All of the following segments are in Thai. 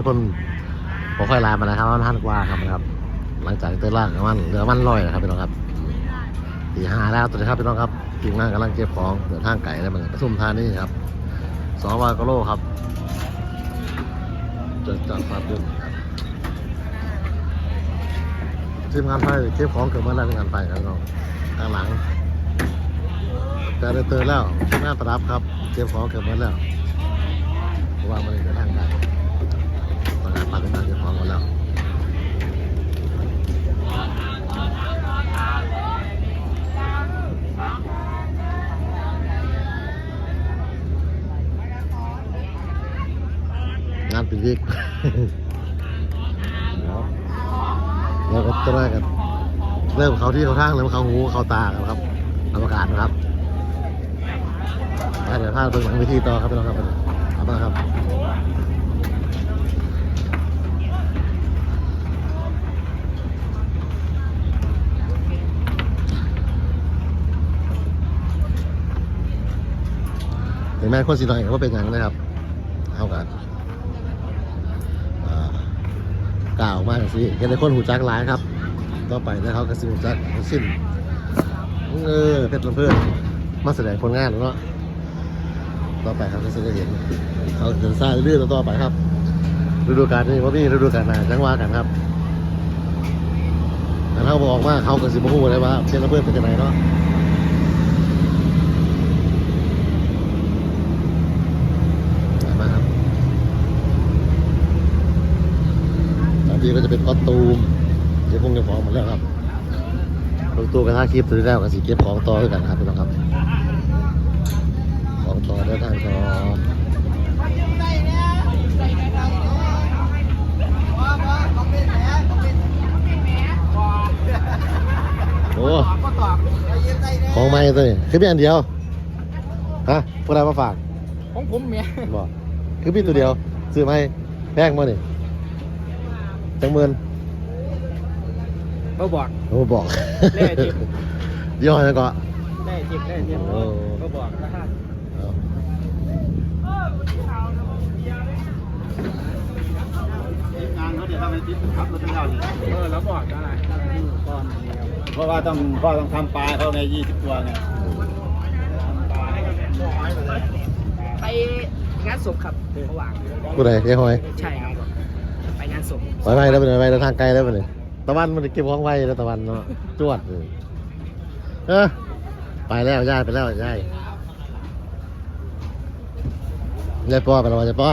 ยคนผมค่อยลามานะครับมันพันกว่าครับนะครับ หลังจากเตยล่างกับมันเหลือมันลอยนะครับพี่น้องครับตีห้าแล้วตัวนี้ครับพี่น้องครับทีมงานกำลังเก็บของเดินทางไก่แล้วมันทุ่มธานี่ครับสองร้อยกิโลครับจะจัดมาดึงครับทีมงานไฟเก็บของเกิดเมื่อไรทีมงานไฟครับน้องข้างหลังแต่ได้เตยแล้วทีมงานประดับครับ เก็บของเกิดเมื่อแล้วว่ามันเดินทางไกลตอนนั้น ปัดเป็นการเก็บของหมดแล้วงานปีวิกแล้วก็จะได้กันเริ่มเขาที่เขาทางเริ่มเขาหูเขาตากันครับกรรมการนะครับเดี๋ยวถ้าเบิ่งหลังวิธีต่อครับพี่น้องครับเอามาครับ แม้คนสีน้อยก็เป็นอย่างนั้นนะครับเอากันกล่าวมาสิเห็นในคนหูจักหลายครับ ต่อไปนะเขากระสิหูจักสิ้นเออเพชรลำเพื่อนมาแสดงผลงานแล้วเนาะต่อไปครับก็จะได้เห็นเขาเดินสร้าเรื่อยๆต่อไปครับฤดูกาลนี้ว่ามีฤดูกาลหนาจังว่ากันครับแต่เขาบอกว่าเขากับสิบหูเลยว่าเพชรลำเพื่อนเป็นยังไงเนาะไปมาครับ บางทีก็จะเป็นคอสตูมเก็บพงเก็บของหมดแล้วครับลงตัวกระทะคลิปตัวนี้แล้วก็สีเก็บของต่อด้วยกันครับพี่น้องครับ ของต่อเดินทางต่อโอ้ของใหม่ตัวนี้คือมีอันเดียวฮะพวกเรามาฝากของผมเมียบอกคือมีตัวเดียวซื้อไหมาให้แพงมั้นี่ จังเมินบ่บอกโอ้บอกแน่จริงยี่ห้อนั้นก็ได้จิบได้จิบโอ้บ่บอกนะฮะงานเขาเดี๋ยวทำให้ติดครับรถเจ้านี่เออแล้วบอกอะไรก่อนนี้ครับเพราะว่าต้องพ่อต้องทำปลาเขาในยี่สิบตัวไงไปงานศพครับระหว่างกูไหนยี่ห้อย ใช่ครับไปงานศพไปไปแล้วไปไหนไปแล้วทางไกลแล้วไปไหนตะวันมันเก็บของไว้แล้วตะวันเนาะจวดเลยเออไปแล้วย่ายไปแล้วย่ายยายปอไปแล้วยายปอ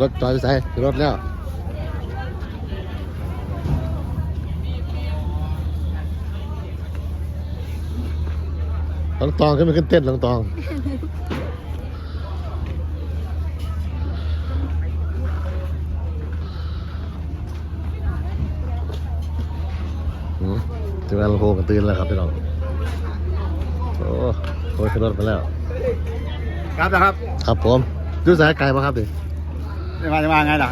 รถจอดอยู่ใส่รถแล้วลองตองขึ้นไปขึ้นเต้นลองตอง ถึงเวลาลำโพงกันตื่นแล้วครับพี่น้องโอ้โหขึ้นรถไปแล้ว ครับนะครับครับผมดูสายไกลป่ะครับดิจะมาจะมาไงล่ะ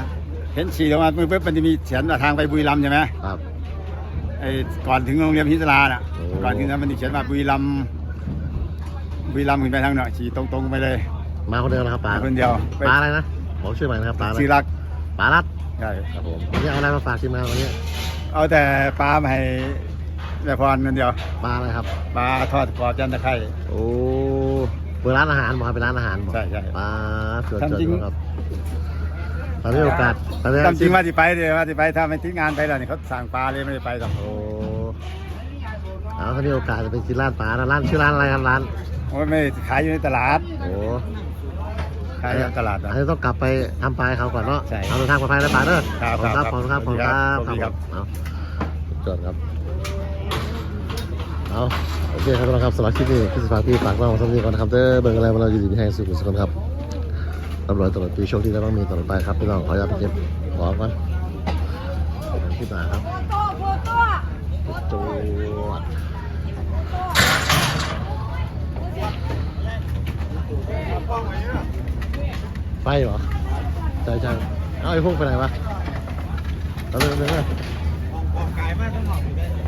เห็นฉี่ออกมาปุ๊บมันจะมีเขียนว่าทางไปบุรีรัมย์ใช่ไหมครับไอ้ก่อนถึงโรงเรียนพิศราน่ะโอ้ก่อนถึงนั้นมันจะเขียนว่าบุรีรัมย์บุรีรัมย์ขึ้นไปทางเนาะฉี่ตรงๆไปเลย มาคนเดียวนะครับปลาคนเดียวไปปลาอะไรนะบอกชื่อใหม่นะครับปลาอะไรซื้อรักปลาลัดใช่ครับผมวันนี้เอาอะไรมาฝากทีมงานวันนี้ เอาแต่ปลามาให้ แม่พรคนเดียวปลาอะไรครับ ปลาทอดกรอบจันตะไคร้โอ้เปิดร้านอาหารบอกครับเป็นร้านอาหารบอกใช่ใช่ปลาเกิดทำเกิดจริงครับตอนนี้โอกาสตอนนี้ตามจริงว่าที่ไปเดี๋ยวว่าที่ไปถ้าไม่ทิ้งงานไปแล้วนี่เขาสั่งปลาเลยไม่ได้ไปหรอกโอ้เอาถ้ามีโอกาสจะไปกินร้านปลานะร้านชื่อร้านอะไรครับร้าน โอ้ยไม่ขายอยู่ในตลาดโอ้ขายอยู่ในตลาดอันะนนี้ต้องกลับไปทำปลาให้เขาก่อนเนาะใช่เอาเดินทางปลอดภัยแล้วปลาเด้อครับขอบคุณครับครับขอบคุณครับขอบคุณครับสวัสดีครับผมเอาจอดครับ เอาโอเคครับทุกคนครับสำหรับคลิปนี้พี่สิฝาพี่ฝากน้องสำนีก่อนนะครับเด้อเบิ่งอะไรมาเราอยู่ดีมีให้สุขสุขครับตำรวจตลอดปีโชคดีและต้องมีตลอดไปครับพี่น้องขออนุญาตไปเก็บของก่อนคลิปหน้าครับจวดไฟเหรอใจจังเอาไอ้พวกไปไหนวะเอาเรื่องเรื่องอกกายมากต้องหอบอยู่ได้